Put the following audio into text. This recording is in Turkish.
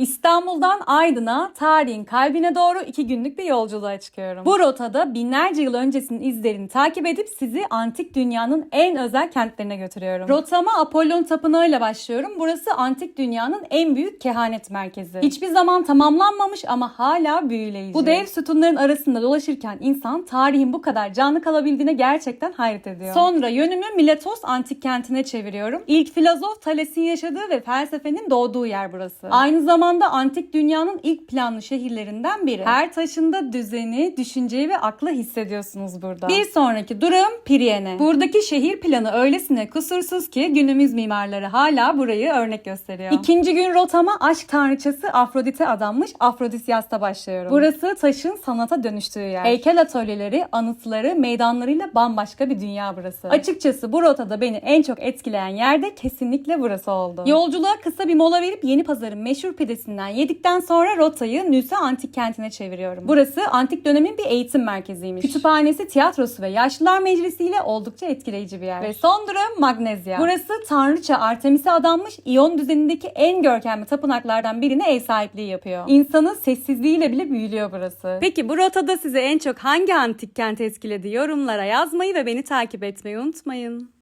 İstanbul'dan Aydın'a, tarihin kalbine doğru iki günlük bir yolculuğa çıkıyorum. Bu rotada binlerce yıl öncesinin izlerini takip edip sizi antik dünyanın en özel kentlerine götürüyorum. Rotama Apollon Tapınağı ile başlıyorum. Burası antik dünyanın en büyük kehanet merkezi. Hiçbir zaman tamamlanmamış ama hala büyüleyici. Bu dev sütunların arasında dolaşırken insan tarihin bu kadar canlı kalabildiğine gerçekten hayret ediyor. Sonra yönümü Miletos antik kentine çeviriyorum. İlk filozof Thales'in yaşadığı ve felsefenin doğduğu yer burası. Aynı zamanda antik dünyanın ilk planlı şehirlerinden biri. Her taşında düzeni, düşünceyi ve aklı hissediyorsunuz burada. Bir sonraki durum Priene. Buradaki şehir planı öylesine kusursuz ki günümüz mimarları hala burayı örnek gösteriyor. İkinci gün rotama aşk tanrıçası Afrodite adanmış Afrodisyas'ta başlıyorum. Burası taşın sanata dönüştüğü yer. Heykel atölyeleri, anıtları, meydanlarıyla bambaşka bir dünya burası. Açıkçası bu rotada beni en çok etkileyen yer de kesinlikle burası oldu. Yolculuğa kısa bir mola verip Yeni Pazar'ın meşhur pidesinden yedikten sonra rotayı Nüsa Antik Kenti'ne çeviriyorum. Burası antik dönemin bir eğitim merkeziymiş. Kütüphanesi, tiyatrosu ve yaşlılar meclisiyle oldukça etkileyici bir yer. Ve son durum Magnezya. Burası tanrıça Artemis'e adanmış İyon düzenindeki en görkemli tapınaklardan birine ev sahipliği yapıyor. İnsanın sessizliğiyle bile büyülüyor burası. Peki bu rotada size en çok hangi antik kent etkiledi? Yorumlara yazmayı ve beni takip etmeyi unutmayın.